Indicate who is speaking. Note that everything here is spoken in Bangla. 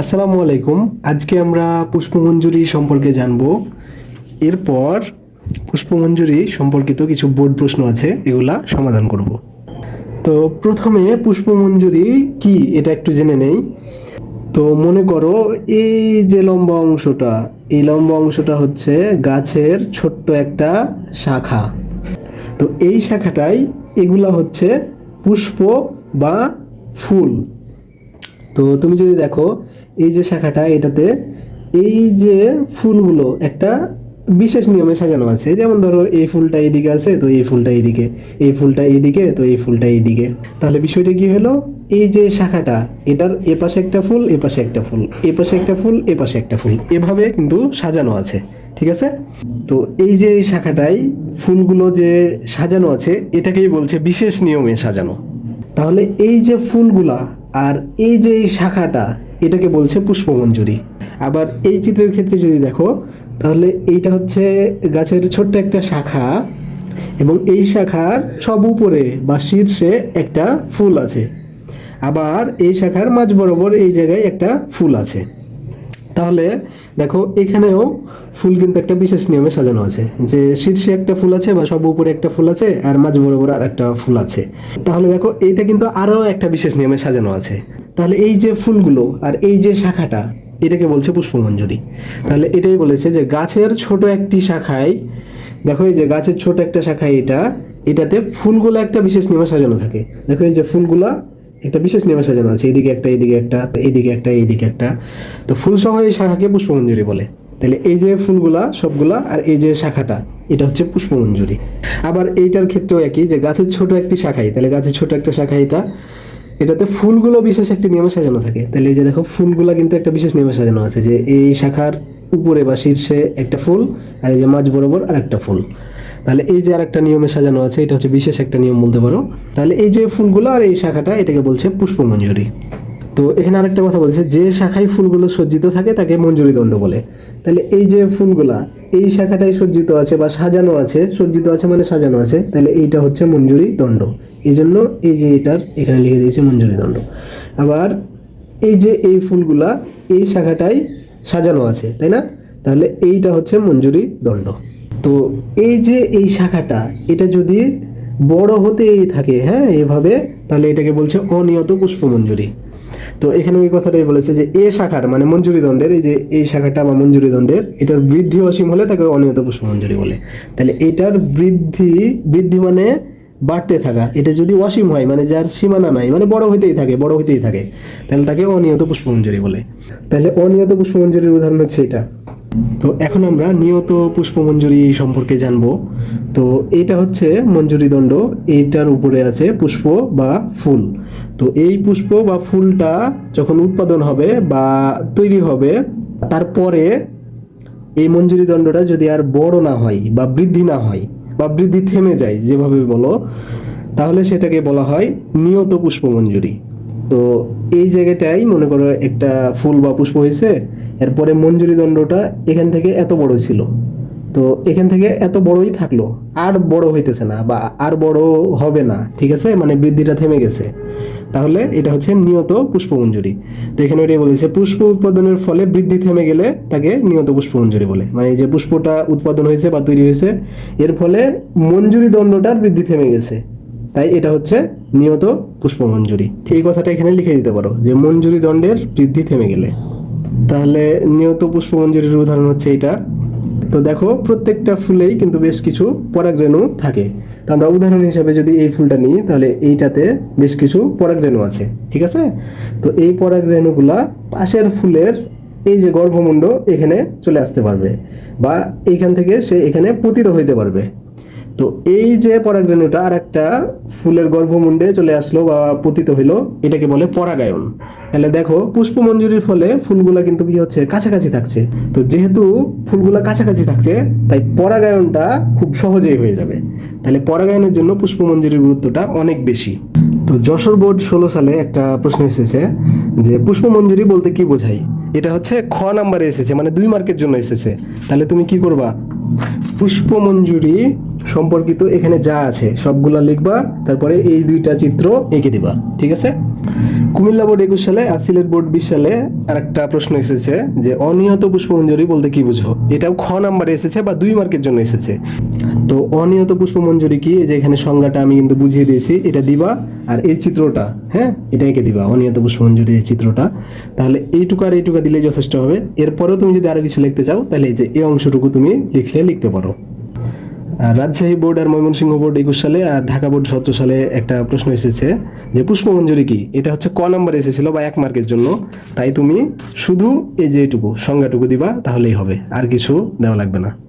Speaker 1: আসসালামু আলাইকুম। আজকে আমরা পুষ্পমঞ্জুরি সম্পর্কে জানব। এরপর পুষ্পমঞ্জুরি সম্পর্কিত কিছু বোর্ড প্রশ্ন আছে, এগুলা সমাধান করব। তো প্রথমে পুষ্পমঞ্জুরি কি, এটা একটু জেনে নেই। তো মনে করো এই যে লম্বা অংশটা, এই লম্বা অংশটা হচ্ছে গাছের ছোট্ট একটা শাখা। তো এই শাখাটাই এগুলা হচ্ছে পুষ্প বা ফুল। তো তুমি যদি দেখো এই যে শাখাটা, এটাতে এই যে ফুলগুলো, একটা বিশেষ নিয়মে সাজানো আছে। যেমন ধরো, এই ফুলটা এইদিকে আছে, তো এই ফুলটা এইদিকে। এই ফুলটা এইদিকে, তো এই ফুলটা এইদিকে। তাহলে বিষয়টা কি হলো? এই যে শাখাটা, এটার এ পাশে একটা ফুল এ পাশে একটা ফুল। এ পাশে একটা ফুল এ পাশে একটা ফুল। এভাবে কিন্তু সাজানো আছে, ঠিক আছে? তো এই যে শাখাটাই ফুলগুলো যে সাজানো আছে, এটাকেই বলছে বিশেষ নিয়মে সাজানো। তাহলে এই যে ফুলগুলা আর এই যে শাখাটা এটাকে বলছে পুষ্পমঞ্জুরি। আবার এই চিত্রের ক্ষেত্রে যদি দেখো, তাহলে এইটা হচ্ছে গাছের ছোট্ট একটা শাখা এবং এই শাখার সব উপরে বা শীর্ষে একটা ফুল আছে। আবার এই শাখার মাঝ বরাবর এই জায়গায় একটা ফুল আছে। তাহলে দেখো, এখানেও ফুল কিন্তু একটা বিশেষ নিয়মে সাজানো আছে যে শীর্ষে একটা ফুল আছে বা সব উপরে একটা ফুল আছে আর মাঝ বরাবর আর একটা ফুল আছে। তাহলে দেখো, এইটা কিন্তু আরও একটা বিশেষ নিয়মে সাজানো আছে। তাহলে এই যে ফুলগুলো আর এই যে শাখাটা, এটাকে বলছে পুষ্পমঞ্জুরি। তাহলে এটাই বলেছে যে গাছের ছোট একটি শাখায়, দেখো এই যে গাছের ছোট একটা শাখায় এটা, এটাতে ফুলগুলো একটা বিশেষ নিয়মে সাজানো থাকে। দেখো এই যে ফুলগুলা একটা বিশেষ নিয়মে সাজানো আছে, এদিকে একটা এদিকে একটা এইদিকে একটা এইদিকে একটা। তো ফুল সহ এই শাখাকে পুষ্পমঞ্জুরি বলে। তাহলে এই যে ফুলগুলা, সবগুলা, আর এই যে শাখাটা, এটা হচ্ছে পুষ্পমঞ্জুরি। আবার এইটার ক্ষেত্রেও একই যে গাছের ছোট একটি শাখাই, তাহলে গাছের ছোট একটা শাখা এটা এটাতে ফুলগুলো বিশেষ একটি নিয়মে সাজানো থাকে। তাহলে এই যে দেখো, ফুলগুলা কিন্তু একটা বিশেষ নিয়মে সাজানো আছে যে এই শাখার উপরে বা শীর্ষে একটা ফুল, আর এই যে মাঝ বরাবর আর একটা ফুল। তাহলে এই যে আরেকটা নিয়মে সাজানো আছে, এটা হচ্ছে বিশেষ একটা নিয়ম বলতে পারো। তাহলে এই যে ফুলগুলো আর এই শাখাটা, এটাকে বলছে পুষ্পমঞ্জুরি। তো এখানে আরেকটা কথা বলছে, যে শাখায় ফুলগুলো সজ্জিত থাকে, তাকে মঞ্জুরি দণ্ড বলে। তাহলে এই যে ফুলগুলা, এই শাখাটাই সজ্জিত আছে বা সাজানো আছে, সজ্জিত আছে মানে সাজানো আছে, তাহলে এইটা হচ্ছে মঞ্জুরি দণ্ড। এই জন্য এই যে এটার এখানে লিখে দিয়েছে মঞ্জুরি দণ্ড। আবার এই যে এই ফুলগুলা, এই শাখাটাই সাজানো আছে, তাই না? তাহলে এইটা হচ্ছে মঞ্জুরি দণ্ড। তো এই যে এই শাখাটা, এটা যদি বড় হতেই থাকে হ্যাঁ এভাবে, তাহলে এটাকে বলছে অনিয়ত পুষ্পমঞ্জুরি তো এখানে ওই কথাটাই বলেছে যে এ শাখার মানে মঞ্জুরি দণ্ডের, এই যে এই শাখাটা বা মঞ্জুরি দণ্ডের, এটার বৃদ্ধি অসীম হলে তাকে অনিয়ত পুষ্পমঞ্জুরি বলে। তাহলে এটার বৃদ্ধি বৃদ্ধি মানে বাড়তে থাকা, এটা যদি অসীম হয় মানে যার সীমানা নাই মানে বড় হইতেই থাকে, বড় হইতেই থাকে, তাহলে তাকে অনিয়ত পুষ্পমঞ্জুরি বলে। তাহলে অনিয়ত পুষ্পমঞ্জুরির উদাহরণ হচ্ছে এটা। তো এখন আমরা নিয়ত পুষ্পমঞ্জুরি সম্পর্কে জানব। তো এটা হচ্ছে মঞ্জুরি দণ্ড এইটার উপরে আছে পুষ্প বা ফুল। তো এই পুষ্প বা ফুলটা যখন উৎপাদন হবে বা তৈরি হবে, তারপরে এই মঞ্জুরি দণ্ডটা যদি আর বড় না হয় বা বৃদ্ধি না হয় বা বৃদ্ধি থেমে যায়, যেভাবে বলো, তাহলে সেটাকে বলা হয় নিয়ত পুষ্পমঞ্জুরি। তো এই জায়গাটাই মনে করো একটা ফুল বা পুষ্প হয়েছে, এরপরে মঞ্জুরি দণ্ডটা এখান থেকে এত বড় ছিল। তো এখান থেকে এত বড়ই থাকল, আর বড় হইতেছে না বা আর বড় হবে না, ঠিক আছে? মানে বৃদ্ধিটা থেমে গেছে। তাহলে এটা হচ্ছে নিয়ত পুষ্পমঞ্জুরি। তো এখানে এটাই বলেছে, পুষ্প উৎপাদনের ফলে বৃদ্ধি থেমে গেলে তাকে নিয়ত পুষ্পমঞ্জুরি বলে। মানে যে পুষ্পটা উৎপাদন হয়েছে বা তৈরি হয়েছে, এর ফলে মঞ্জুরি দণ্ডটার বৃদ্ধি থেমে গেছে। তাই এটা হচ্ছে নিয়ত পুষ্পমঞ্জুরি। এই কথাটা এখানে লিখে দিতে পারো, যে মঞ্জুরি দণ্ডের বৃদ্ধি থেমে গেলে। তাহলে নিয়ত পুষ্পমঞ্জুরির উদাহরণ হচ্ছে এটা তো দেখো, প্রত্যেকটা ফুলেই কিন্তু বেশ কিছু পরাগরেণু থাকে। তো আমরা উদাহরণ হিসাবে যদি এই ফুলটা নিই, তাহলে এইটাতে বেশ কিছু পরাগরেণু আছে, ঠিক আছে? তো এই পরাগরেণুগুলা পাশের ফুলের এই যে গর্ভমুণ্ড এখানে চলে আসতে পারবে, বা এইখান থেকে সে এখানে পতিত হইতে পারবে। তো এই যে পরাগরেণুটা আর একটা ফুলের গর্ভমুণ্ডে চলে আসলো বা পতিত হইল, এটাকে বলে পরাগায়ন। তাহলে দেখো, পুষ্পমঞ্জুরির ফলে ফুলগুলা কিন্তু কি হচ্ছে? কাছাকাছি থাকছে। তো যেহেতু ফুলগুলা কাছাকাছি থাকছে, তাই পরাগায়নটা খুব সহজেই হয়ে যাবে। তাহলে পরাগায়নের জন্য পুষ্পমঞ্জুরির গুরুত্বটা অনেক বেশি। তো যশোর বোর্ড ষোলো সালে একটা প্রশ্ন এসেছে যে, পুষ্পমঞ্জুরি বলতে কি বোঝায়? এটা হচ্ছে খ নাম্বারে এসেছে মানে দুই মার্কের জন্য এসেছে। তাহলে তুমি কি করবা? পুষ্পমঞ্জুরি সম্পর্কিত এখানে যা আছে, সবগুলা লিখবা, তারপরে এই দুইটা চিত্র এঁকে দিবা, ঠিক আছে? কুমিল্লা বোর্ড একুশ সালে আর সিলেট বোর্ড বিশ সালে আর একটা প্রশ্ন এসেছে যে, অনিয়ত পুষ্পমঞ্জরি বলতে কি বুঝো? এটাও খ নাম্বারে এসেছে বা দুই মার্কের জন্য এসেছে। তো অনিয়ত পুষ্পমঞ্জরি কি? যে এখানে সংজ্ঞাটা আমি কিন্তু বুঝিয়ে দিয়েছি, এটা দিবা আর এই চিত্রটা হ্যাঁ? এটা এঁকে দিবা, অনিয়ত পুষ্পমঞ্জরি এই চিত্রটা। তাহলে এইটুকু আর এইটুকু দিলে যথেষ্ট হবে। এরপরেও তুমি যদি আরও কিছু লিখতে চাও, তাহলে এই যে এই অংশটুকু তুমি লিখলে লিখতে পারো। রাজশাহী বোর্ড আর ময়মনসিংহ বোর্ড একুশ সালে আর ঢাকা বোর্ড সতেরো সালে একটা প্রশ্ন এসেছে যে পুষ্পমঞ্জুরি কি? এটা হচ্ছে ক নম্বর এসেছিল বা এক মার্কের জন্য। তাই তুমি শুধু এই যে এটুকু সংজ্ঞাটুকু দিবা, তাহলেই হবে। আর কিছু দেওয়া লাগবে না।